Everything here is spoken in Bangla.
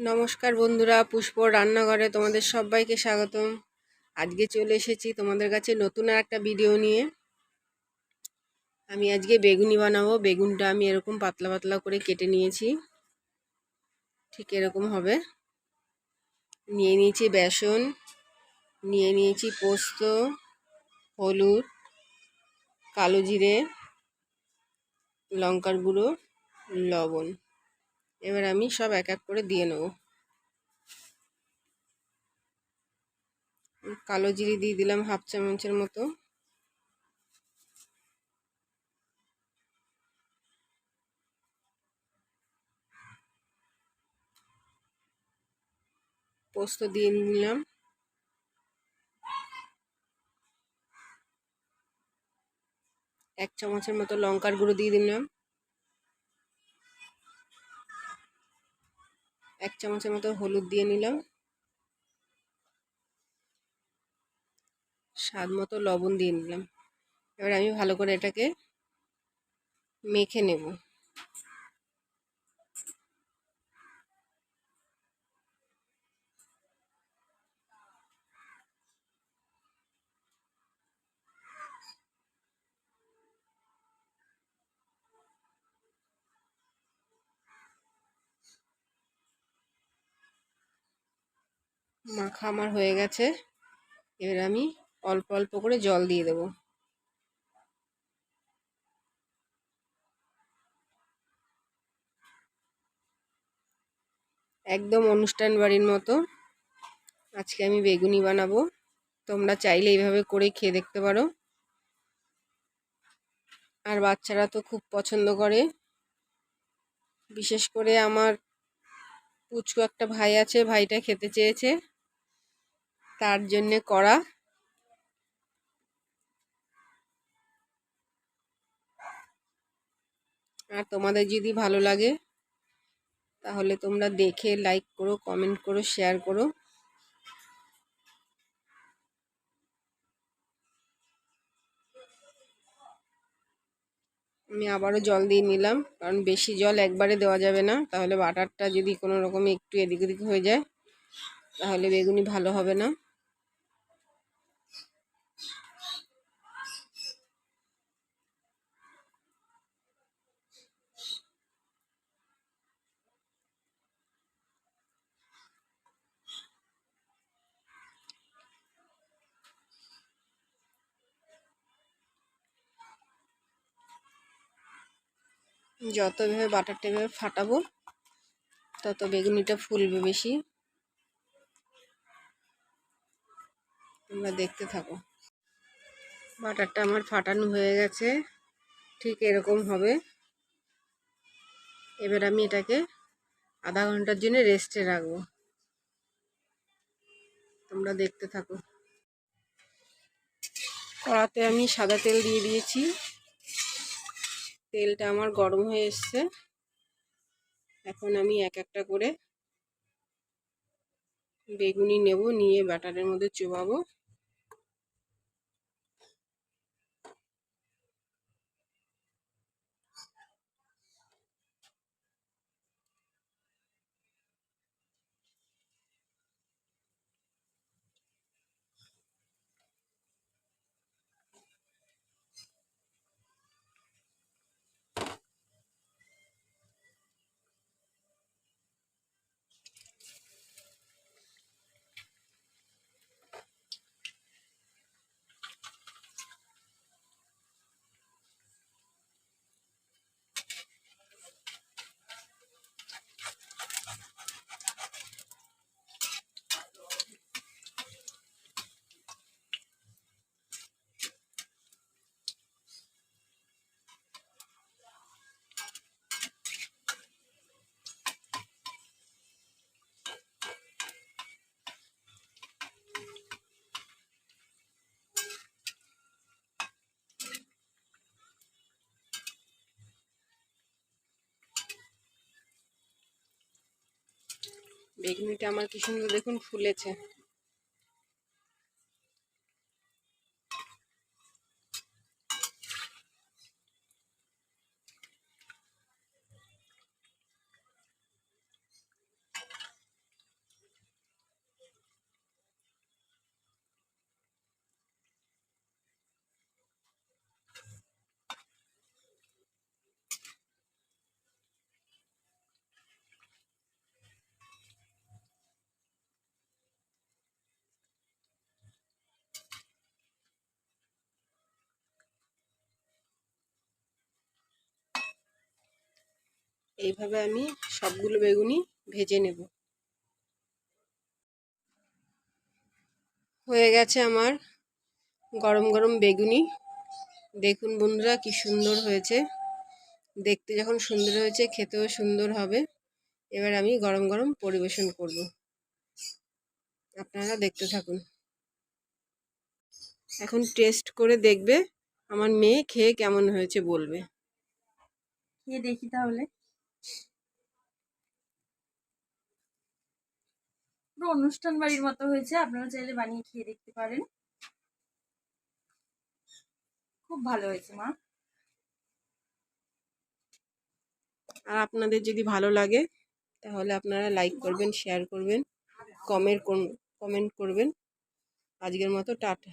নমস্কার বন্ধুরা, পুষ্প রান্নাঘরে তোমাদের সবাইকে স্বাগতম। আজকে চলে এসেছি তোমাদের কাছে নতুন আর একটা ভিডিও নিয়ে। আমি আজকে বেগুনি বানাবো। বেগুনটা আমি এরকম পাতলা পাতলা করে কেটে নিয়েছি। ঠিক এরকম হবে। নিয়ে নিয়েছি বেসন, নিয়ে নিয়েছি পোস্ত, হলুদ, কালো জিরে, লঙ্কার গুঁড়ো, লবণ। এবার আমি সব এক এক করে দিয়ে নেব। কালো জিরি দিয়ে দিলাম হাফ চামচের মতো। পোস্ত দিয়ে নিলাম। এক চামচের মতো লঙ্কার গুঁড়ো দিয়ে দিলাম। এক চামচের মতো হলুদ দিয়ে নিলাম। স্বাদ মতো লবণ দিয়ে নিলাম। এবার আমি ভালো করে এটাকে মেখে নেব। মাখা আমার হয়ে গেছে। এবার আমি অল্প অল্প করে জল দিয়ে দেব। একদম অনুষ্ঠান বাড়ির মতো। আজকে আমি বেগুনি বানাবো। তোমরা চাইলে এইভাবে করে খেয়ে দেখতে পারো। আর বাচ্চারা তো খুব পছন্দ করে। বিশেষ করে আমার পুচকু একটা ভাই আছে, ভাইটা খেতে চেয়েছে। তার জন্যে করা। আর তোমাদের যদি ভালো লাগে, তাহলে তোমরা দেখে লাইক করো কমেন্ট করো শেয়ার করো। আমি আবারও জল দিয়ে নিলাম, কারণ বেশি জল একবারে দেওয়া যাবে না। তাহলে বাটারটা যদি কোনো রকমে একটু এদিক ওদিক হয়ে যায়, তাহলে বেগুনি ভালো হবে না। যত এভাবে বাটারটা এভাবে ফাটাবো, তত বেগুনিটা ফুলবে বেশি। তোমরা দেখতে থাকো। বাটারটা আমার ফাটানো হয়ে গেছে, ঠিক এরকম হবে। এবার আমি এটাকে আধা ঘণ্টার জন্য রেস্টে রাখব। তোমরা দেখতে থাকো। কড়াতে আমি সাদা তেল দিয়ে দিয়েছি। তেলটা আমার গরম হয়ে এসছে। এখন আমি এক একটা করে বেগুনি নেব, নিয়ে ব্যাটারের মধ্যে চোবাবো। বেগুনিটা আমার কি সুন্দর দেখুন ফুলেছে। এইভাবে আমি সবগুলো বেগুনি ভেজে নেব। হয়ে গেছে আমার গরম গরম বেগুনি। দেখুন বন্ধুরা কি সুন্দর হয়েছে। দেখতে যখন সুন্দর হয়েছে, খেতেও সুন্দর হবে। এবার আমি গরম গরম পরিবেশন করব। আপনারা দেখতে থাকুন। এখন টেস্ট করে দেখবে আমার মেয়ে খেয়ে কেমন হয়েছে বলবে। খেয়ে দেখি তাহলে। পুরো অনুষ্ঠান বাড়ির মতো হয়েছে, আপনারা চাইলে বানিয়ে খেয়ে দেখতে পারেন। খুব ভালো হয়েছে, মা। আর আপনাদের যদি ভালো লাগে, তাহলে আপনারা লাইক করবেন শেয়ার করবেন কমেন্ট কমেন্ট করবেন। আজকের মতো টাটা।